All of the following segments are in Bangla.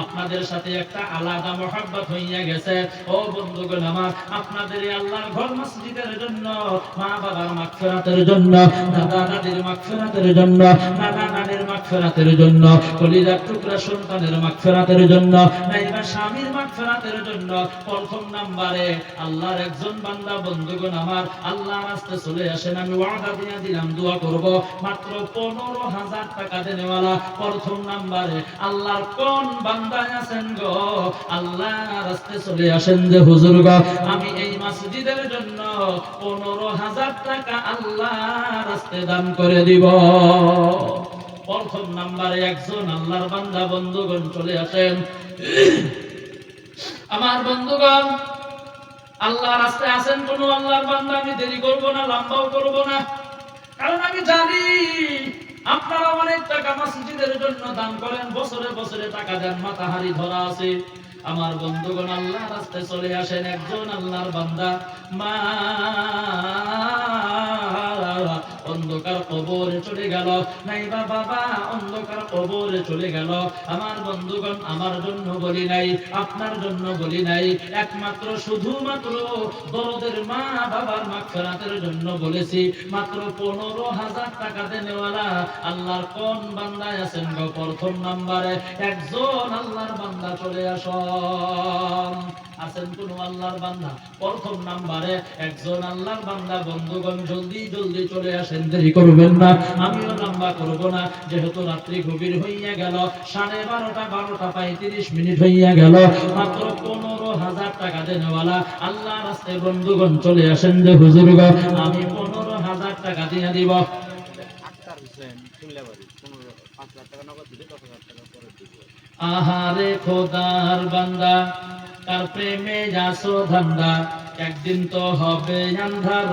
আপনাদের সাথে একটা আলাদা মহাব্বত হইয়া গেছে। ও বন্ধুগণ আমার, আপনাদের আল্লাহর ঘর মসজিদের জন্য, মা বাবার মাগফিরাতের জন্য, দাদা দাদির মাগফিরাতের জন্য, নানা নানির মাগফিরাতের জন্য, কলিজার টুকরা সন্তানের মাগফিরাতের জন্য স্বামীর মাগফিরাতের জন্য, প্রথম নাম্বারে আল্লাহর একজন বান্দা, বন্ধুগণ আমার আল্লাহ রাস্তে চলে আসেন, আমি ওয়াদা দিয়ে দিলাম, দোয়া করব। মাত্র পনেরো হাজার টাকা দেনেওয়ালা প্রথম নাম্বারে, আল্লাহর কোন বান্দা আছেন গো? আল্লাহ রাস্তে চলে আসেন যে হুজুর গো, আমি এই মসজিদের জন্য পনেরো হাজার টাকা আল্লাহ রাস্তে দান করে দিব। প্রথম নাম্বারে একজন আল্লাহর বান্দা, বন্ধুগণ চলে আসেন। আমার বন্ধুগণ আল্লাহ রাস্তায় আসেন কোন আল্লাহর বান্দা, আমি দেরি করব না, লম্বাও করব না। কারণ আমি জানি, আপনারা অনেক টাকা মসজিদের জন্য দান করেন, বছরে বছরে টাকা দেন মাথাহারি ধরা আছে। আমার বন্ধুগণ আল্লাহ রাস্তায় চলে আসেন একজন আল্লাহর বান্দা। মা অন্ধকার কবরে চলে গেল। নাইবা বাবা অন্ধকার কবরে চলে গেল। আমার বন্ধুগণ, আমার জন্য বলি নাই, আপনার জন্য বলি নাই। একমাত্র শুধুমাত্র দরদের মা বাবার মাগফিরাতের জন্য বলেছি, মাত্র পনেরো হাজার টাকা দেনেওয়ালা আল্লাহর কোন বান্দায় আছেন গো? প্রথম নাম্বারে, একজন আল্লাহর বান্দা চলে আস আছেন কোন আল্লাহর বান্দা? প্রথম নাম্বারে একজন আল্লাহর বান্দা বন্ধুগণ জলদি জলদি চলে আসেন দেরি করবেন না। আমিও লম্বা করব না। যেহেতু রাত্রি গভীর হইয়া গেল সাড়ে বারোটা বারোটা পঁয়ত্রিশ মিনিট হইয়া গেল মাত্র পনেরো হাজার টাকা দেনেওয়ালা আল্লাহ রাস্তায় বন্ধুগণ চলে আসেন যে হুজুর আমি পনেরো হাজার টাকা দিয়ে দিব। আক্তার হোসেন সিমলাবাড়ি পনেরো পাঁচ লাখ টাকা নগদ দিলে দশ হাজার টাকা পরে দিব। আহারে খোদার বান্দা তার প্রেমে যাসো ধান্দা, একদিন তো হবে আন্ধার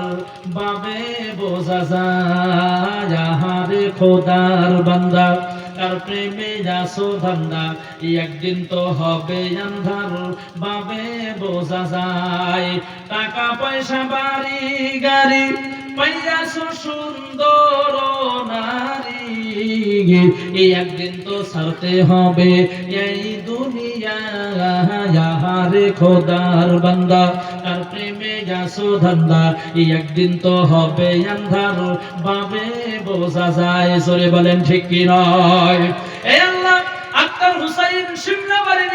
বাবে বোঝা যায় আহারে খোদার বান্দা। তার প্রেমে যাসো ধান্দা, একদিন তো হবে আন্ধার বাবে বোঝা যায়। টাকা পয়সা, বাড়ি, গাড়ি পাইয়াছো সুন্দর নারী। একদিন তো ছাড়তে হবে, এই দুনিয়া রে খোদার বান্দা, তার প্রেমে যাসো ধান্দা একদিন তো হবে আন্ধার, বাবে বোঝা যায় সরে বলেন ঠিক কি নয়। আক্তার হুসাইন সিমলাবাড়ি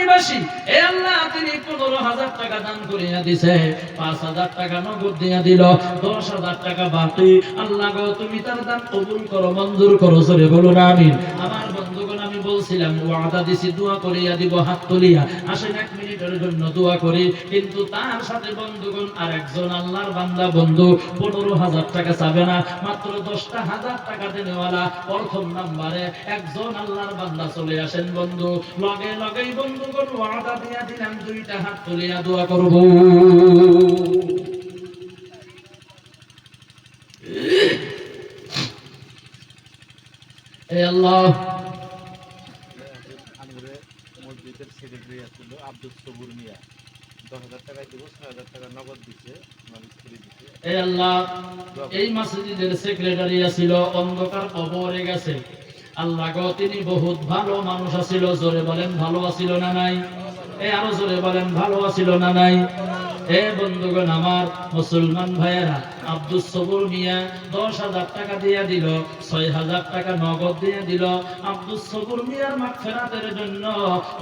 তার সাথে বন্ধুগণ আর একজন আল্লাহর বান্দা, বন্ধু, পনেরো হাজার টাকা চাবে না, মাত্র দশটা হাজার টাকা দেনেওয়ালা প্রথম নাম্বারে একজন আল্লাহর বান্দা চলে আসেন, বন্ধু। লগে লগেই বন্ধুগণ ওয়াদা দিয়া দিলাম দুইটা হাত তুলিয়া দোয়া করব। এ আল্লাহ। মসজিদের সেক্রেটারি আছিল আব্দুল সবুর মিয়া। দশ হাজার টাকায় দিব ছয় হাজার টাকা নগদ দিছে আমার স্ত্রী দিছে। এ আল্লাহ এই মসজিদের সেক্রেটারি আছিল অন্ধকার কবরে গেছে। আল্লাহ তিনি বহুত ভালো মানুষ আছিল জোরে বলেন ভালো আছিল না নাই? এ আরও জোরে বলেন, ভালো আছিল না নাই? এ বন্ধুগণ আমার মুসলমান ভাইয়েরা আব্দুল সবুর মিয়া দশ হাজার টাকা দিয়ে দিল, ছয় হাজার টাকা নগদ দিয়ে দিল। আব্দুল সবুর মিয়ার মাগফিরাতের জন্য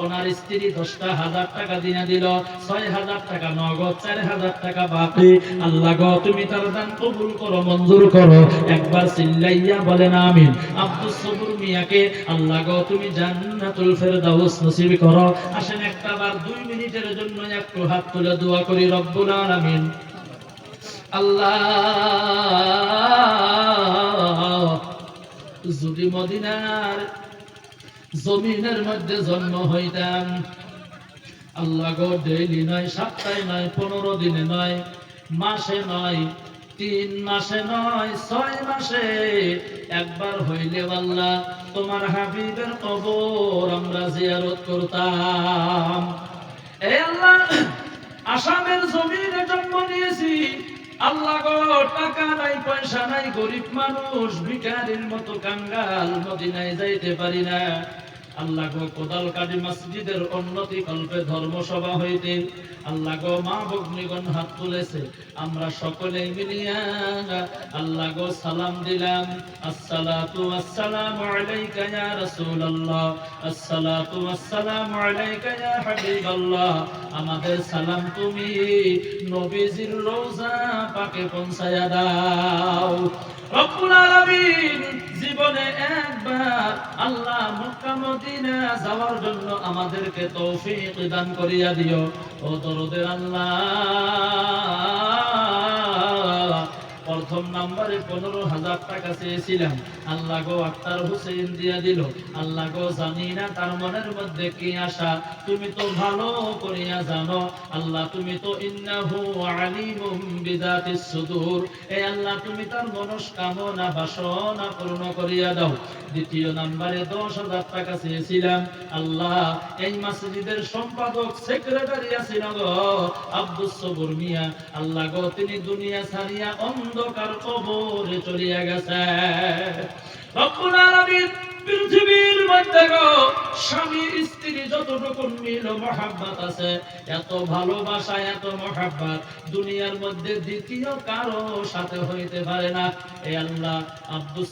ওনার স্ত্রী দশটা হাজার টাকা দিয়ে দিল, ছয় হাজার টাকা নগদ, চার হাজার টাকা বাকি। আল্লাহ গো, তুমি তার দান কবুল করো, মঞ্জুর করো, একবার চিল্লাইয়া বলেন আমিন। আব্দুল সবুর মিয়াকে, আল্লাহ গো, তুমি জান্নাতুল ফেরদাউস নসিব করো। আসেন একটা বার দুই মিনিটের জন্য একটু হাত তুলে দোয়া করি, রব্বুল আলামিন। আল্লাহ, যদি মদিনার জমিনের মধ্যে জন্ম হইতাম, আল্লাহ গো, ডেইলি নয়, সপ্তাহে নয়, পনেরো দিনে নয়, মাসে নয় তিন মাসে নয়, ছয় মাসে একবার হইলে আল্লাহ তোমার হাবিবের কবর আমরা জিয়ারত করতাম। আসামের জমিনে জন্ম নিয়েছি। আল্লাহ গো, টাকা নাই, পয়সা নাই, গরিব মানুষ, ভিখারির মতো কাঙ্গাল, মদিনায় যাইতে পারি না। আল্লাহ গো কোদাল কাটি মসজিদের উন্নতি কল্পে ধর্মসভা হইতে আল্লাহ গো মা হাত তুলেছে। আমরা সকলে মিলিয়া আল্লাহ গো সালাম দিলাম। আসসালাতু আসসালামু আলাইকা ইয়া রাসূলুল্লাহ। আসসালাতু আসসালামু আলাইকা ইয়া হাবিবাল্লাহ। আমাদের সালাম তুমি নবীজির রওজা পাকে পৌঁছায়া দাও। জীবনে একবার আল্লাহ যাওয়ার জন্য আমাদেরকে তৌফিক দান করিয়া দিও। ও দরদের আল্লাহ। প্রথম নাম্বারে পনেরো হাজার টাকা চেয়েছিলাম। আল্লাহ গো আক্তার হুসেন দিয়া দিল। আল্লাহ গো জানি না তার মনের মধ্যে কি আশা। তুমি তো ভালো করিয়া জানো। আল্লাহ তুমি তো ইন্নাহু আলিমুম বিদাতিস এ আল্লাহ তুমি তার মনস্কামনা বাসনা পূর্ণ করিয়া দাও। দ্বিতীয় নাম্বারে দশ হাজার টাকা চেয়েছিলাম। আল্লাহ, এই সম্পাদক, সেক্রেটারি গো আব্দুস সবুর মিয়া। আল্লাহ গো, তিনি দুনিয়া ছাড়িয়া অন্ধকার কবরে চলিয়া গেছে। রব্বুল আলামিন পৃথিবীর স্বামী স্ত্রী যতটুকু মিল আছে, এত ভালোবাসা, এত দুনিয়ার মধ্যে দ্বিতীয় কারও সাথে হইতে পারে না। এ আল্লাহ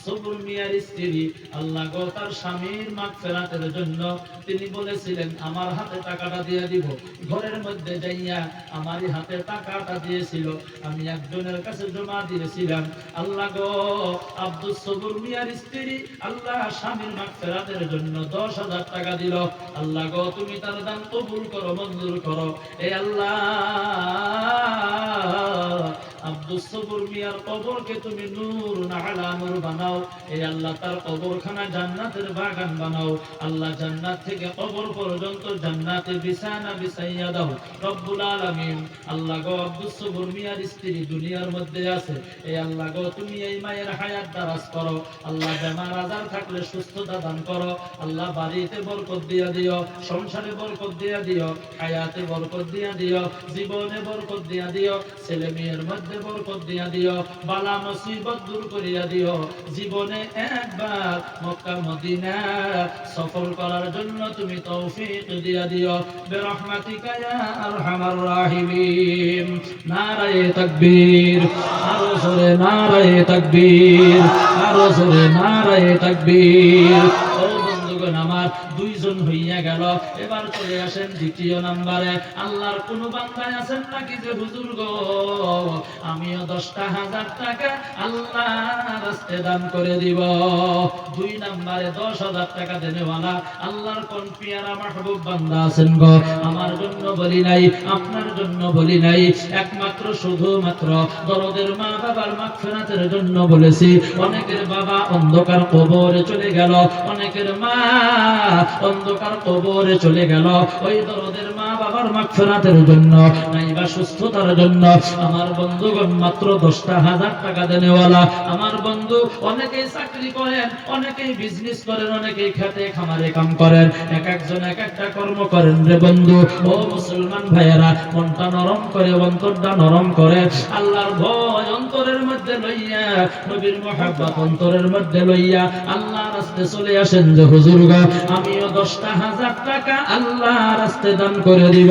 সবুর মিয়ার স্ত্রী, আল্লাহ গো, তার স্বামীর জন্য তিনি বলেছিলেন, আমার হাতে টাকাটা দিয়ে দিব। ঘরের মধ্যে যাইয়া আমারই হাতে টাকাটা দিয়েছিল। আমি একজনের কাছে জমা দিয়েছিলাম, আল্লাহ গো আব্দুল সবুর মিয়ার স্ত্রী, আল্লাহ স্বামীর মাগফিরাতের জন্য দশ হাজার টাকা দিল। আল্লাহ গো, তুমি তার দান কবুল করো, মঞ্জুর করো। এ আল্লাহ এই আল্লাহ স্ত্রী দুনিয়ার মধ্যে আছে। এই আল্লাহ গো, তুমি এই মায়ের হায়াত দারাজ করো। আল্লাহ বেমার আজার থাকলে সুস্থতা দান করো। আল্লাহ বাড়িতে বরকত দিয়া দিও, সংসারে বরকত দিয়া দিও, হায়াতে বরকত দিয়া দিও, জীবনে বরকত দিয়া দিও, ছেলে মেয়ের মধ্যে বরকত দিয়া দিও, বালা মুসিবত দূর করিয়া দিও। জীবনে একবার মক্কা, মদিনা সফর করার জন্য তুমি তৌফিক দিয়া দিও। বিরহমাতিকা ইয়া আরহামার রাহিমিন। নারায়ে তাকবীর। আরও জোরে নারায়ে তাকবীর। আরও জোরে নারায়ে তাকবীর। ও বন্ধুগণ আমার দুইজন হইয়া গেল। এবার চলে আসেন দ্বিতীয় নাম্বারে। আল্লাহর কোন বান্দায় আছেন নাকি যে, হুজুর গো, আমিও দশটা হাজার টাকা আল্লাহ রাস্তে দান করে দিব। দুই নাম্বারে দশ হাজার টাকা দেনেওয়ালা, আল্লাহর কোন পিয়ারা মাহবুব বান্দা আছেন গো? আমার জন্য বলি নাই, আপনার জন্য বলি নাই। একমাত্র শুধুমাত্র দরদের মা বাবার মাগফিরাতের জন্য বলেছি। অনেকের বাবা অন্ধকার কবরে চলে গেল, অনেকের মা অন্ধকার কবরে চলে গেল। ওই দরদের বাবার মাগফিরাতের জন্য, নাইবা সুস্থতার জন্য, আমার বন্ধুগণ মাত্র দশটা হাজার টাকা দেনেওয়ালা, আমার বন্ধু অনেকেই চাকরি করেন, অনেকেই বিজনেস করেন, অনেকেই খেতে খামারে কাম করেন, এক একজন এক একটা কর্ম করেন রে বন্ধু। ও মুসলমান ভাইয়েরা, মনটা নরম করে, অন্তরটা নরম করে, আল্লাহর ভয় অন্তরের মধ্যে লইয়া, নবীর মহাব্বত অন্তরের মধ্যে লইয়া আল্লাহ রাস্তে চলে আসেন যে হুজুরগা আমিও দশটা হাজার টাকা আল্লাহ রাস্তে দান করে দিব।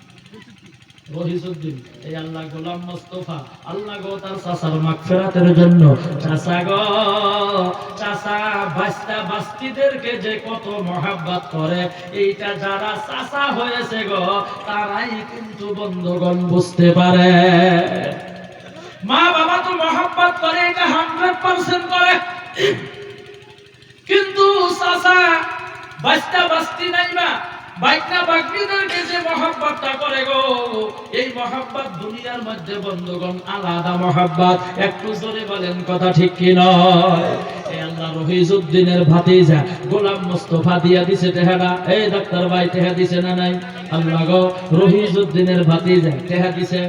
রহিসুদ্দিন এই আল্লাহ গোলাম মোস্তফা, আল্লাহ গো তার চাচার মাগফিরাতের জন্য। চাচা গো, চাচা বাস্তা বাস্তিদেরকে যে কত মহাব্বত করে, এইটা যারা চাচা হয়েছে গো, তারাই কিন্তু বন্ধুগণ বুঝতে পারে। মা বাবা তো মহাব্বত করে, এটা হান্ড্রেড পার্সেন্ট করে। কিন্তু চাচা বাস্তা বাস্তি নাইবা বাকরিদেরকে যে মহাব্বতটা করে গো, এই মহাব্বত দুনিয়ার মধ্যে বন্ধুগণ, আলাদা মহাব্বত। একটু জোরে বলেন কথা ঠিক কি নয়? আল্লাহ রহিজউদ্দিনের ভাতিজা, গোলাম মুস্তফা দিয়া দিছে টেহারা এই ডাক্তার ভাই টেহা দিছে না নাই? আল্লাহ গো রহিজউদ্দিনের ভাতিজা টেহা দিছে।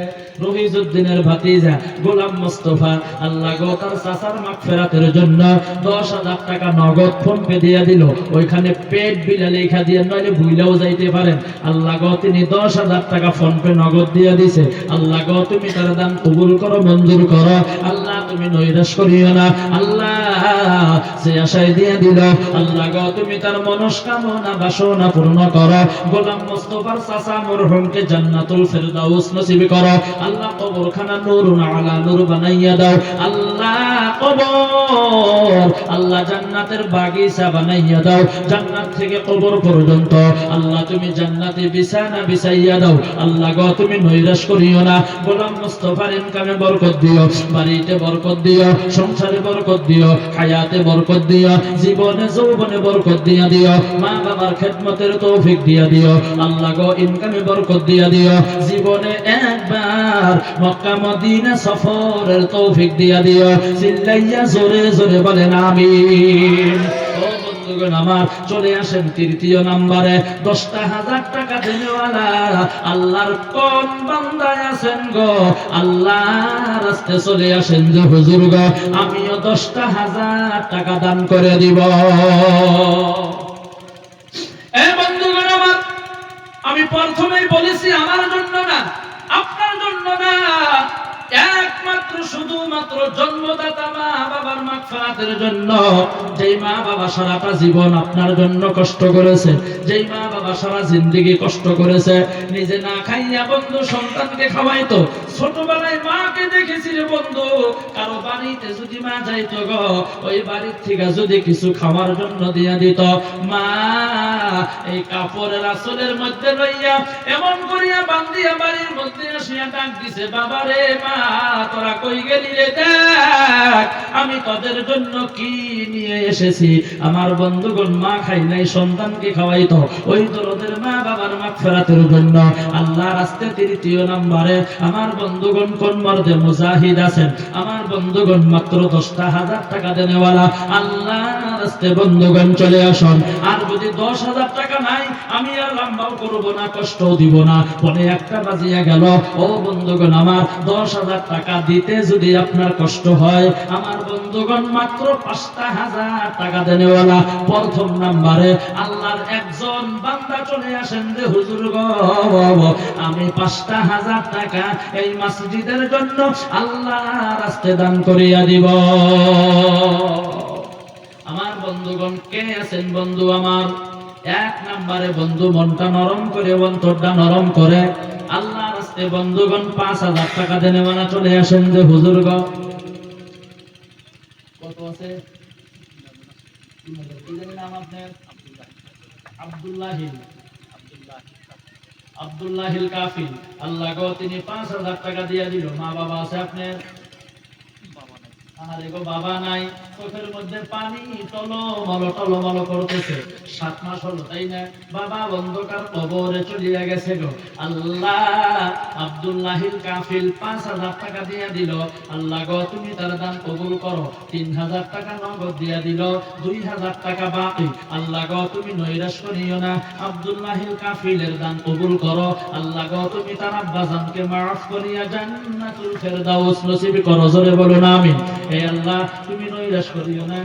রহিজউদ্দিনের ভাতিজা গোলাম মুস্তফা। আল্লাহ গো, তার চাচার মাগফিরাতের জন্য দশ হাজার টাকা নগদ ফোন পে দিয়া দিল। ওইখানে পেট বিলে লেখা দিয়ে নইলে ভুইলেও যাইতে পারেন। আল্লাহ গো, তিনি দশ হাজার টাকা ফোন পে নগদ দিয়ে দিছে। আল্লাহ গো, তুমি তার দান কবুল করো, মঞ্জুর করো। আল্লাহ, তুমি নৈরাশ করিও না। আল্লাহ, সে আশায় দিয়ে দিল। আল্লাহ গো, তুমি তার মনস্কামনা বাসনা পূর্ণ করো। গোলাম মোস্তফার চাচা মরহুমকে জান্নাতুল ফেরদাউস নসিব করো। আল্লাহ কবরখানা নূরুন আলা নূর বানাইয়া দাও। আল্লাহ কবর, আল্লাহ জান্নাতের বাগিচা বানাইয়া দাও। জান্নাত থেকে কবর পর্যন্ত। আল্লাহ তুমি জান্নাতে বিছানা বিছাইয়া দাও। আল্লাহ গো, তুমি নৈরাশ করিও না। গোলাম মুস্তফার ইনকামে বরকত দিও। বাড়িতে বরকত দিও, সংসারে বরকত দিও, হায়াতে বরকত দিও, জীবনে যৌবনে বরকত দিয়া দিও মা বাবার খেদমতের তৌফিক দিয়া দিও। আল্লাহ গো, ইনকামে বরকত দিয়া দিও। জীবনে একবার মক্কা, মদিনা সফরের তৌফিক দিয়া দিও। চিল্লাইয়া জোরে জোরে বলেন আমার, চলে আসেন তৃতীয় নাম্বারে। দশটা হাজার টাকা আল্লাহর কোন বান্দায় আছেন গো? আল্লাহ রাস্তে চলে আসেন যে হুজুর আমিও দশটা হাজার টাকা দান করে দিব। এ বন্ধুগণ আমার, আমি প্রথমেই বলেছি, আমার জন্য না জন্য না একমাত্র, শুধুমাত্র জন্মদাতা মা বাবার মাগফিরাতের জন্য। যেই মা বাবা সারাটা জীবন আপনার জন্য কষ্ট করেছে, যেই মা বাবা সারা জিন্দগি কষ্ট করেছে, নিজে না খাইয়া বন্ধু সন্তানকে খাওয়াইতো। ছোটবেলায় মাকে দেখেছি রে বন্ধু, কারও বাড়িতে যদি মা যাইতো গো, ওই বাড়ির থেকে যদি কিছু খাওয়ার জন্য দিয়া দিত। মা, এই কাপড়ের আসলের মধ্যে লইয়া, এমন করিয়া বান্দিয়া বাড়ির মধ্যে আসিয়া ডাক দিছে, বাবা রে মা তোরা কই গেলি রে আমি তোদের জন্য কি নিয়ে এসেছি? আমার বন্ধুগণ মা খাই নাই, সন্তানকে খাওয়াইতো। ওই দরদের মা বাবার মা ফেরাতের জন্য। আল্লাহ রাস্তে তৃতীয় নম্বরে। আমার বন্ধুগণ কোন মর্দে মুজাহিদ আছেন? আমার বন্ধুগণ মাত্র দশটা হাজার টাকা দেনেওয়ালা। আল্লাহ রাস্তে বন্ধুগণ চলে আসুন। আর যদি দশ হাজার টাকা নাই, আমি আর লম্বাও করব না কষ্ট দিব না। পরে একটা বাজিয়া গেল। ও বন্ধুগণ আমার দশ হাজার টাকা দিতে যদি আপনার কষ্ট হয়, আমার বন্ধুগণ মাত্র পাঁচটা হাজার টাকা দেনেওয়ালা প্রথম নাম্বারে আল্লাহর একজন বান্দা চলে আসেন যে হুজুর গো। আমি পাঁচটা হাজার টাকা এই মসজিদের জন্য আল্লাহ রাস্তে দান করিয়া দিব। আমার বন্ধুগণ, কে আছেন বন্ধু আমার? এক নম্বরে বন্ধু মনটা নরম করে অন্তরটা নরম করে। আল্লাহ রাস্তে বন্ধুগণ পাঁচ হাজার টাকা দেনে মানা চলে আসেন যে, হুজুর গো, কত আছে? আপনার? আব্দুল্লাহিল। আব্দুল্লাহিল কাফিল। আল্লাহ তিনি পাঁচ হাজার টাকা মা বাবা আছে বাবা নাই। চোখের মধ্যে পানি টলমল টলমল করতেছে। সাত মাস হলো, তাই না? বাবা, অন্ধকার কবরে চলিয়া গেছে গো। আল্লাহ, আব্দুল্লাহিল কাফিল পাঁচ হাজার টাকা দিয়া দিল। আল্লাহ গো, তুমি তার দান কবুল করো। তিন হাজার টাকা নগদ দিয়া দিল, দুই হাজার টাকা আল্লাহ গো, তুমি না। আব্দুল্লাহিল কাফিলের দান কবুল করো। আল্লাহ গো, তুমি তার আব্বাজানকে মাফ করিয়া জান্নাতুল ফেরদাউস নসিব করো। জোরে বলুন, আমিন। হে আল্লাহ, তুমি নৈরাশ করিও না।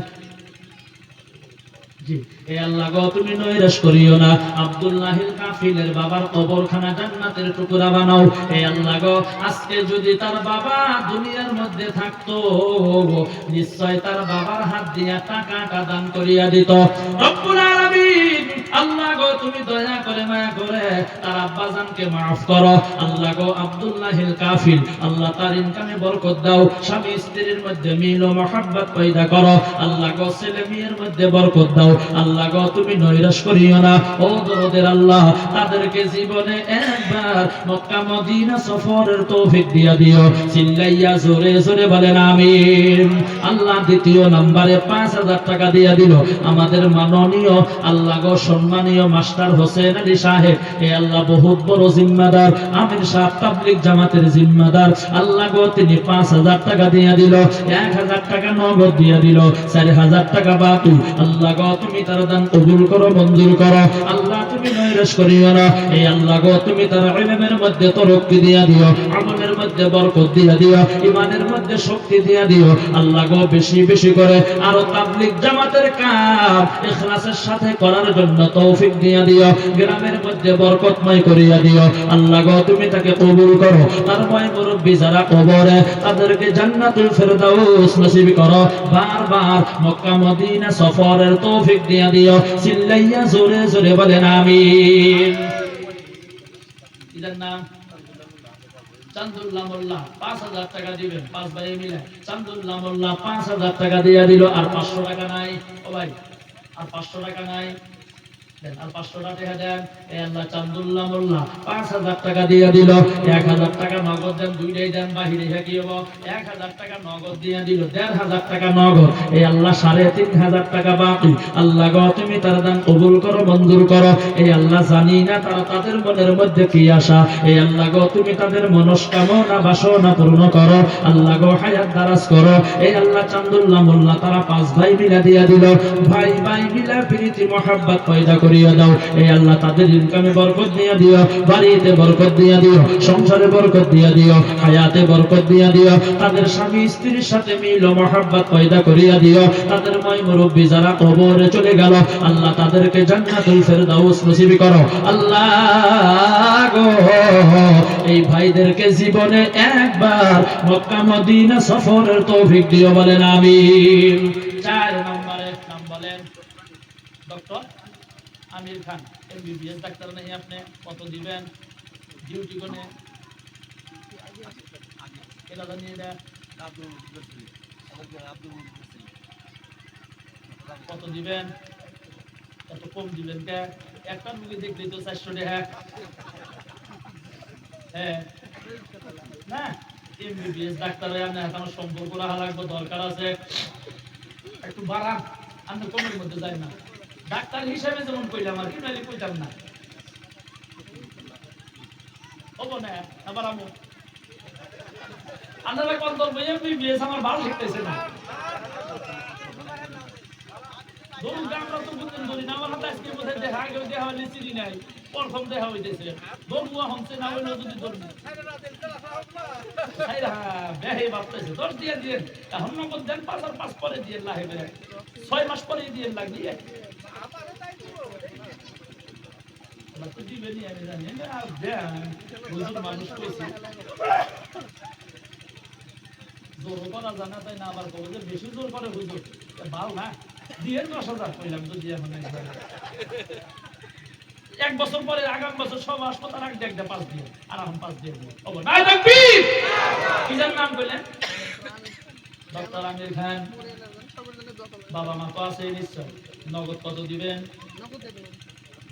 ইনকামে বরকত দাও। স্বামী স্ত্রীর মধ্যে মিল ও মহাব্বত পয়দা করো। আল্লাহ ছেলে মেয়ের মধ্যে বরকত দাও। আল্লাহ গো, তুমি নৈরাশ করিও না। ও দরদের আল্লাহ, তাদেরকে জীবনে একবার মক্কা মদিনা সফরের তৌফিক দিয়া দিও। চিল্লাইয়া জোরে জোরে বলেন, আমিন। আল্লাহ দ্বিতীয় নম্বরে পাঁচ হাজার টাকা দিয়া দিল। আমাদের মাননীয় আল্লাহ গো, সম্মানীয় মাস্টার হোসেন আলী সাহেব এ আল্লাহ বহুত বড় জিম্মাদার আমির সাহেব তাবলিক জামাতের জিম্মাদার। আল্লাহ গো, তিনি পাঁচ হাজার টাকা দিয়া দিল, এক হাজার টাকা নগদ দিয়া দিল, চার হাজার টাকা বাকি আল্লাহ গো তুমি তার দান কবুল করো, মঞ্জুর করো। আল্লাহ, তুমি নৈরাশ করিও না। এই আল্লাহ গো, তুমি তার ইলমের মধ্যে তরক্কি দিয়া দিও, আমলের মধ্যে বরকত দিয়া দিও ইমানের মধ্যে শক্তি দিয়া দিও। আল্লাহ গো, বেশি বেশি করে আরও তাবলিক জামাতের কাম ইখলাসের সাথে করার জন্য তৌফিক দিয়া দিও, গ্রামের মধ্যে বরকতময় করিয়া দিও। আল্লাহ গো, তুমি তাকে কবুল করো। তার ময় মুরব্বী যারা কবরে, তাদেরকে জান্নাতুল ফেরদাউস নসিব করো। বারবার মক্কা মদিনা সফরের তৌফিক দিয়া দিও চিল্লাইয়া জোরে জোরে বলেন, আমিন। চান্দুল্লাহ পাঁচ হাজার টাকা দিবেন, পাঁচ ভাই মিলে। চান্দুল্লাহ মোল্লা পাঁচ হাজার টাকা দিয়ে দিল, আর পাঁচশো টাকা নাই। ও ভাই, আর পাঁচশো টাকা নাই। কবুল করো, মঞ্জুর করো। আল্লাহ জানি না তারা তাদের মনের মধ্যে কি আশা। আল্লাহ গো, তুমি তাদের মনস্কামনা, বাসনা পূর্ণ করো। আল্লাহ গো দারাজ করো। আল্লাহ চান্দুল্লাহ তারা পাঁচ ভাই মিলা দিয়া দিল। ভাই ভাই মিলা, প্রীতি, মহাব্বত পয়দা করিয়া দাও। এই আল্লাহ তাদের ইনকামে বরকত দিয়া দিও, বাড়িতে বরকত দিয়া দিও, সংসারে বরকত দিয়া দিও, হায়াতে বরকত দিয়া দিও। তাদের স্বামী স্ত্রীর সাথে মিল ও মহাব্বত পয়দা করিয়া দিও। তাদের ময় মুরব্বী যারা কবরে চলে গেল, আল্লাহ তাদেরকে জান্নাতুল ফেরদাউস নসিব করো। আল্লাহ গো, এই ভাইদেরকে জীবনে একবার মক্কা মদিনা সফরের তৌফিক দিও বলেন, আমিন। চার নম্বরে নাম বলেন। Doctor? Aamir Khan, MBBS doctor নেই আপনি, কত দিবেন? ডিউটি কোনে কত দিবেন? এত কম দিবেন কে? একটা মুখে দেখলেই তো চারশো টাকা। হ্যাঁ। ডাক্তার সম্পর্ক রাখা লাগবে, দরকার আছে। একটু বাড়ান, আমি কমের মধ্যে যাই না। ডাক্তার হিসেবে যেমন কইলাম আর কি, নাইলে কইতাম না। হব না আবার আমার ভালো শিখতেছে না। আমরা তো ধরি না, আমার হাতে আজকে বোধহয় দেখা আগেও দেখা হইলে চিনি নাই, প্রথম দেখা হইতেছে। হমছে না যদি পাঁচ দিয়ে লাহে ছয় মাস পরে দিয়ে লাগিয়ে আবার তো দিবেনই আমি জানি না, আর দেন হুজুর মানুষ কইছে জোর করা জানা তাই না আবার কবে যে বেশি জোর করে হুজুর এ ভালো না দিয়ে দশ হাজার কইলাম তো দিয়ে এখন একবার। এক বছর পরে আগাম বছর সব হাসপাতাল এক দেখ পাঁচ দিয়ে আর এখন পাঁচ দিয়ে দিব। নাই নাম কইলেন? ডক্টর আমির খান। বাবা মা তো আছে নিশ্চয়। নগদ কত দিবেন।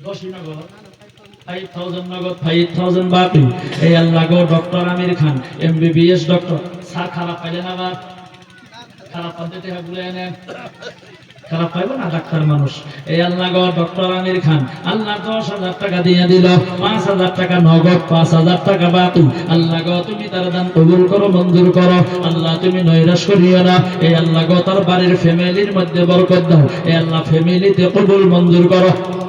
দশই নগদ। পাঁচ পাঁচ তুমি মঞ্জুর করো। আল্লাহ, তুমি নৈরাশ করিও না। এই আল্লাহ তার বাড়ির ফ্যামিলির মধ্যে বরকত দাও। এই আল্লাহ ফ্যামিলিতে কবুল, মঞ্জুর করো।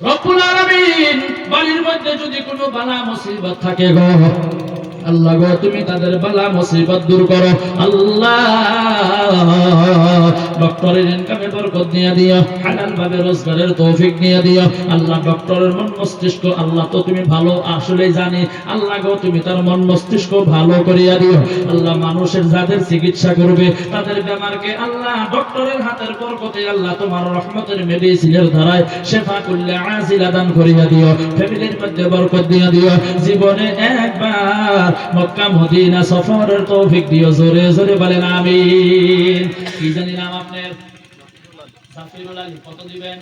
রব্বুল আলামিন বাড়ির মধ্যে যদি কোনো বালা মুসিবত থাকে গো আল্লাহ গো, তুমি তাদের বালা মুসিবত দূর করো। আল্লাহ ডক্টরের ইনকামে বরকত দিয়ে দিও, হালাল ভাবে রোজগারের তৌফিক দিয়ে দিও। আল্লাহ ডক্টরের মন মস্তিষ্ক, আল্লাহ তো তুমি ভালো আসলে জানি। আল্লাহ গো, তুমি তার মন মস্তিষ্ক ভালো করিয়া দিও। আল্লাহ মানুষের যাদের চিকিৎসা করবে, তাদের বেমারকে আল্লাহ ডক্টরের হাতের বরকতে আল্লাহ তোমার রহমতের মেডিসিনের ধারায় শেফা করলে আজিলা দান করিয়া দিও। ফ্যামিলির মধ্যে বরকত দিয়া দিও। জীবনে একবার মক্কা মদিনা সফরের তৌফিক দিও, জোরে জোরে বলেন আমিন। কি জানি নাম আপনার? জাফিরুল আলী, কত দিবেন?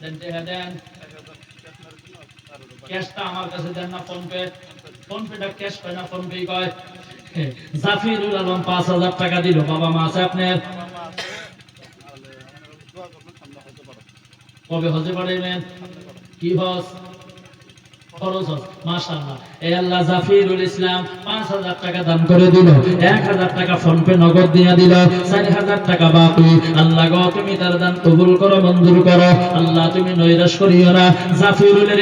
দেন দেন। ক্যাশটা আমার কাছে দেন না ক্যাশ কয় না কয়। জাফিরুল আলম পাঁচ হাজার টাকা দিল, বাবা মা আছে আপনার? কবে হজে পাঠাইবেন কি হজ? খরচ হজ, মাশাআল্লাহ।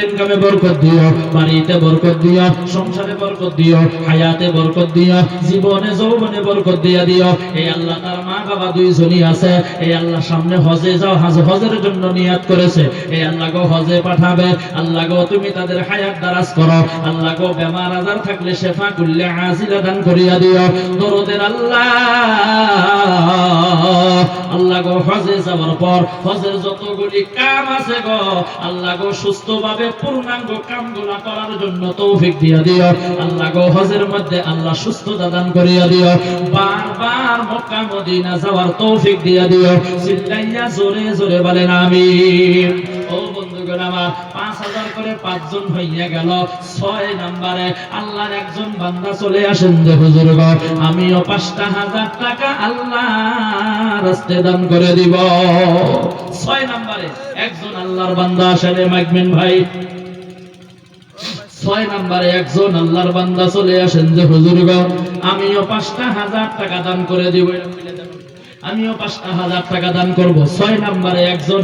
ইনকামে বরকত দিও, বাড়িতে বরকত দিও, সংসারে বরকত দিও, হায়াতে বরকত দিও, জীবনে, যৌবনে বরকত দিয়া দিও। এই আল্লাহ, তার মা বাবা দুইজনই আছে। এই আল্লাহ, সামনে হজে যাও, হাজ, হজের জন্য নিয়াত করেছে। এই আল্লাহ গো, হজে পাঠাবে। আল্লাহ গো, তুমি তাদের হায়াত দারাজ করো। আল্লাহ গো বেমার আজার থাকলে শেফা করলে আজিলা দান করিয়া দিও। দরদের আল্লাহ। আল্লাহ গো, হজে যাওয়ার পর হজের যতগুলি কাম আছে গো, আল্লাহ গো, সুস্থভাবে পূর্ণাঙ্গ কামগুলা করার জন্য তৌফিক দিয়া দিও। আল্লাহ গো, হজের মধ্যে আল্লাহ সুস্থতা দান করিয়া দিও। বারবার মক্কা, মদিনা যাওয়ার তৌফিক দিয়া দিও। চিল্লাইয়া জোরে জোরে বলেন, আমিন। ও আমার পাঁচ হাজার করে পাঁচজন হইয়া গেল। ছয় নাম্বারে আল্লাহর একজন বান্দা চলে আসেন যে, হুজুর আমিও পাঁচটা হাজার টাকা আল্লাহ রাস্তে দান করে দিব। ছয় নাম্বারে একজন আল্লাহর বান্দা আসেন মাইকমেন ভাই। ছয় একজন আল্লাহর বান্দা চলে আসেন, যে, হুজুর আমিও পাঁচটা হাজার টাকা দান করে দিব। আমিও পাঁচটা হাজার টাকা দান করব। ছয় নাম্বারে একজন